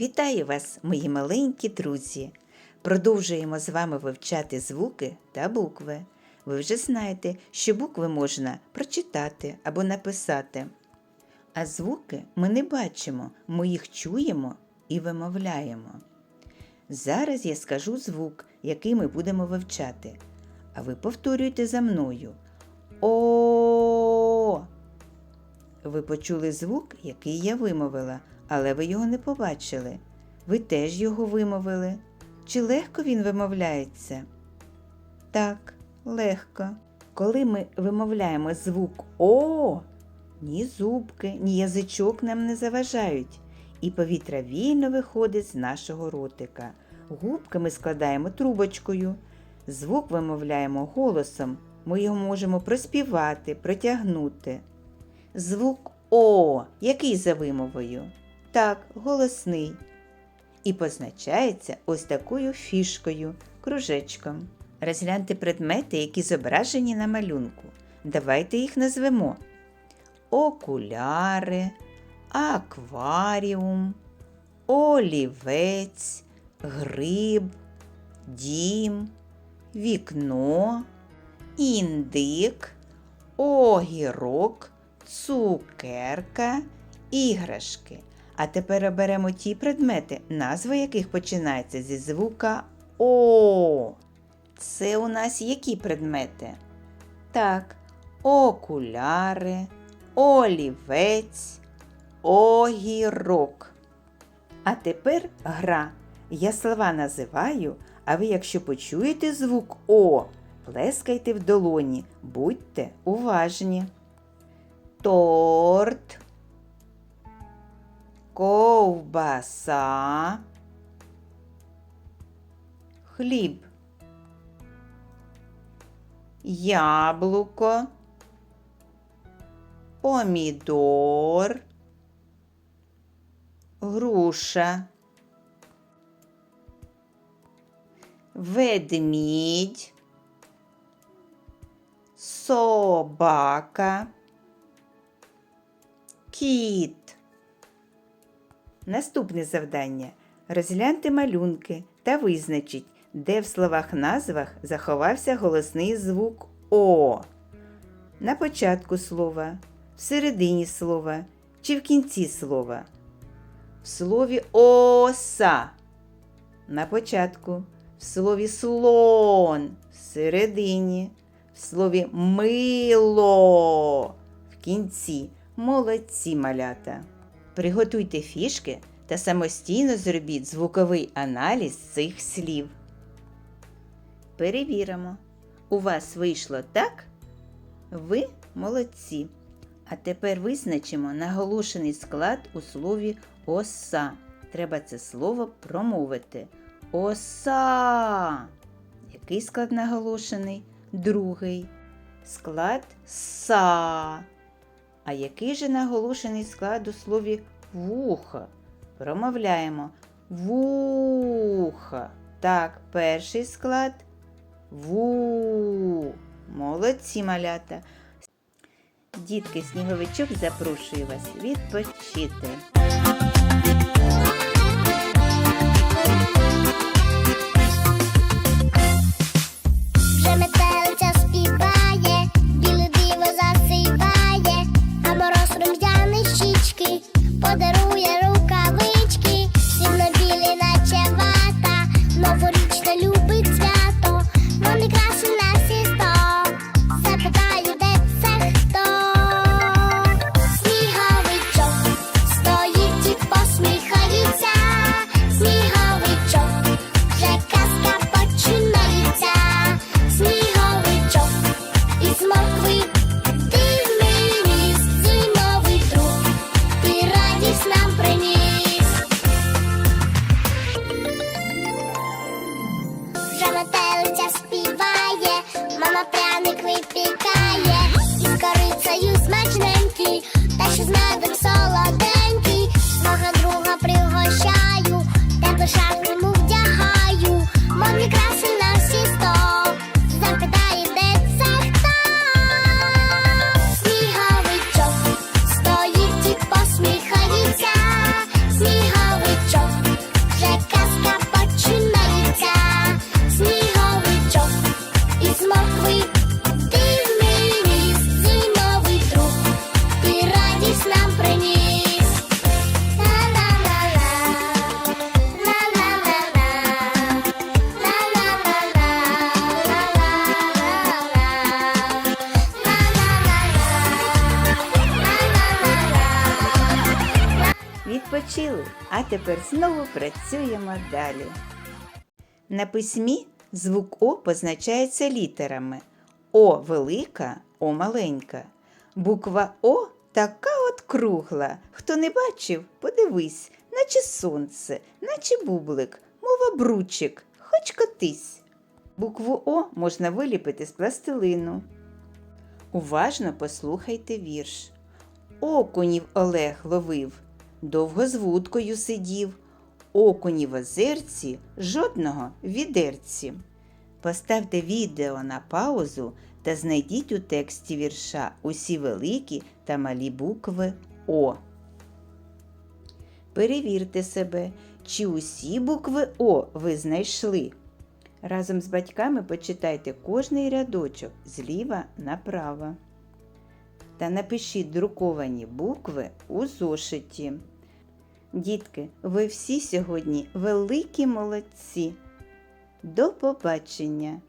Вітаю вас, мої маленькі друзі! Продовжуємо з вами вивчати звуки та букви. Ви вже знаєте, що букви можна прочитати або написати. А звуки ми не бачимо, ми їх чуємо і вимовляємо. Зараз я скажу звук, який ми будемо вивчати. А ви повторюйте за мною. О. Ви почули звук, який я вимовила, але ви його не побачили. Ви теж його вимовили. Чи легко він вимовляється? Так, легко. Коли ми вимовляємо звук О, ні зубки, ні язичок нам не заважають, і повітря вільно виходить з нашого ротика. Губки ми складаємо трубочкою. Звук вимовляємо голосом. Ми його можемо проспівати, протягнути. Звук О, який за вимовою? Так, голосний. І позначається ось такою фішкою, кружечком. Розгляньте предмети, які зображені на малюнку. Давайте їх назвемо: окуляри, акваріум, олівець, гриб, дім, вікно, індик, огірок, цукерка, іграшки. А тепер оберемо ті предмети, назва яких починається зі звука О. Це у нас які предмети? Так, окуляри, олівець, огірок. А тепер гра. Я слова називаю, а ви, якщо почуєте звук О, плескайте в долоні, будьте уважні. Торт, ковбаса, хліб, яблуко, помідор, груша, ведмідь, собака, кіт. Наступне завдання. Розгляньте малюнки та визначіть, де в словах назвах заховався голосний звук О. На початку слова, в середині слова чи в кінці слова. В слові оса. На початку, в слові слон всередині, в слові мило в кінці. Молодці малята. Приготуйте фішки та самостійно зробіть звуковий аналіз цих слів. Перевіримо. У вас вийшло так? Ви молодці. А тепер визначимо наголошений склад у слові оса. Треба це слово промовити. Оса. Який склад наголошений? Другий. Склад са. А який же наголошений склад у слові вуха? Промовляємо вуха. Так, перший склад ву. Молодці малята. Дітки, сніговичок запрошує вас відпочити. чайник випікає, і з корицею смачненький, та ще з медом солоденький, мого друга пригощаю, тебе шапки А тепер знову працюємо далі. На письмі звук О позначається літерами О велика, О маленька. Буква О така от кругла. Хто не бачив, подивись, наче сонце, наче бублик, мова бручик, хоч котись. Букву О можна виліпити з пластилину. Уважно послухайте вірш. Окунів Олег ловив, довго з вудкою сидів. Окунів в озерці, жодного відерці. Поставте відео на паузу та знайдіть у тексті вірша усі великі та малі букви О. Перевірте себе, чи усі букви О ви знайшли. Разом з батьками почитайте кожний рядочок зліва направо. Та напишіть друковані букви у зошиті. Дітки, ви всі сьогодні великі молодці. До побачення!